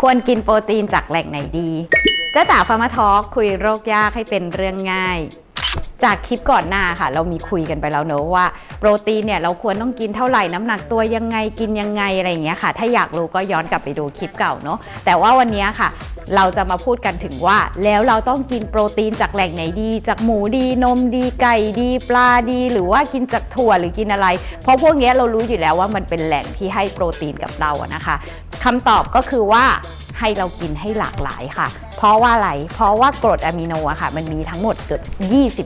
ควรกินโปรตีนจากแหล่งไหนดีจ้าจ๋าฟาร์มาทอคุยโรคยากให้เป็นเรื่องง่าย จากคลิปก่อนหน้าค่ะ เรามีคุยกันไปแล้วเนอะว่าโปรตีนเนี่ยเราควรต้องกินเท่าไหร่น้ำหนักตัวยังไงกินยังไงอะไรอย่างเงี้ยค่ะ ถ้าอยากรู้ก็ย้อนกลับไปดูคลิปเก่าเนอะแต่ว่าวันนี้ค่ะ เราจะมาพูดกันถึงว่า แล้วเราต้องกินโปรตีนจากแหล่งไหนดี จากหมูดีนมดีไก่ดี ปลาดี หรือว่ากินจากถั่วหรือกินอะไร เพราะพวกนี้เรารู้อยู่แล้วว่ามันเป็นแหล่งที่ให้โปรตีนกับเราอะนะคะ คำตอบก็คือว่า ให้เรากินให้หลากหลายค่ะ เพราะว่าอะไร เพราะว่ากรดอะมิโนอะค่ะ มันมีทั้งหมดเกือบ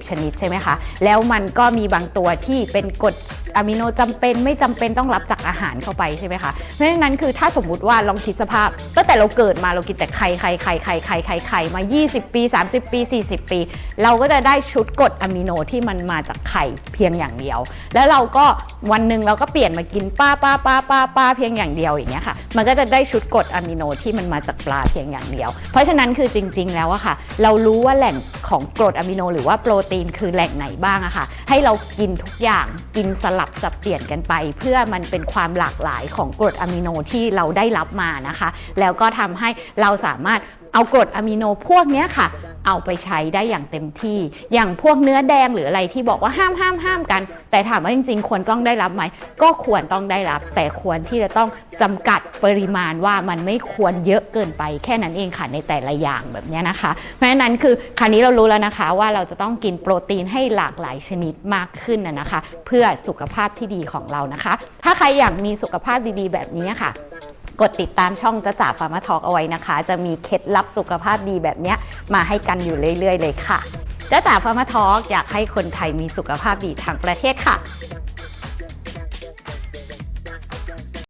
20 ชนิดใช่ไหมคะ แล้วมันก็มีบางตัวที่เป็นกรดอะมิโนจำเป็นไม่จำเป็นต้องรับจากอาหารเข้าไปใช่ไหมคะ เพราะฉะนั้นคือถ้าสมมุติว่าลองคิดสภาพตั้งแต่เราเกิดมาเรากินแต่ไข่ไข่ไข่ไข่ไข่ไข่ไข่มา 20 ปี 30 ปี 40 ปี เราก็จะได้ชุดกรดอะมิโนที่มันมาจากไข่เพียงอย่างเดียว แล้วเราก็วันหนึ่งเราก็เปลี่ยนมากินป้าป้าป้าป้าป้าเพียงอย่างเดียวอย่างเงี้ยค่ะ มันก็จะได้ชุดกรดอะมิโนที่มันมาจากปลาเพียงอย่างเดียว เพราะฉะนั้นคือจริง ๆ แล้วอะค่ะ เรารู้ว่าแหล่งของกรดอะมิโน หรือว่าโปรตีนคือแหล่งไหนบ้างอะค่ะ ให้เรากินทุกอย่างกินสลับสับเปลี่ยนกันไป เพื่อมันเป็นความหลากหลายของกรดอะมิโนที่เราได้รับมานะคะ แล้วก็ทำให้เราสามารถเอากรดอะมิโนพวกนี้ค่ะ เอาไปใช้ได้อย่างเต็มที่ อย่างพวกเนื้อแดงหรืออะไรที่บอกว่าห้ามห้ามห้ามกัน แต่ถามว่าจริง ๆ ควรต้องได้รับไหม ก็ควรต้องได้รับ แต่ควรที่จะต้องจำกัดปริมาณว่ามันไม่ควรเยอะเกินไปแค่นั้นเองค่ะในแต่ละอย่างแบบนี้นะคะ เพราะฉะนั้นคือคราวนี้เรารู้แล้วนะคะว่าเราจะต้องกินโปรตีนให้หลากหลายชนิดมากขึ้นนะนะคะ เพื่อสุขภาพที่ดีของเรานะคะ ถ้าใครอยากมีสุขภาพดีๆ แบบนี้ค่ะ กดติดตามช่องจะจ่าฟาร์มาทอกเอาไว้นะคะ จะมีเคล็ดลับสุขภาพดีแบบนี้มาให้กันอยู่เรื่อย ๆ เลยค่ะจ้าจ๋าฟาร์มาทอกอยากให้คนไทยมีสุขภาพดีทั้งประเทศค่ะ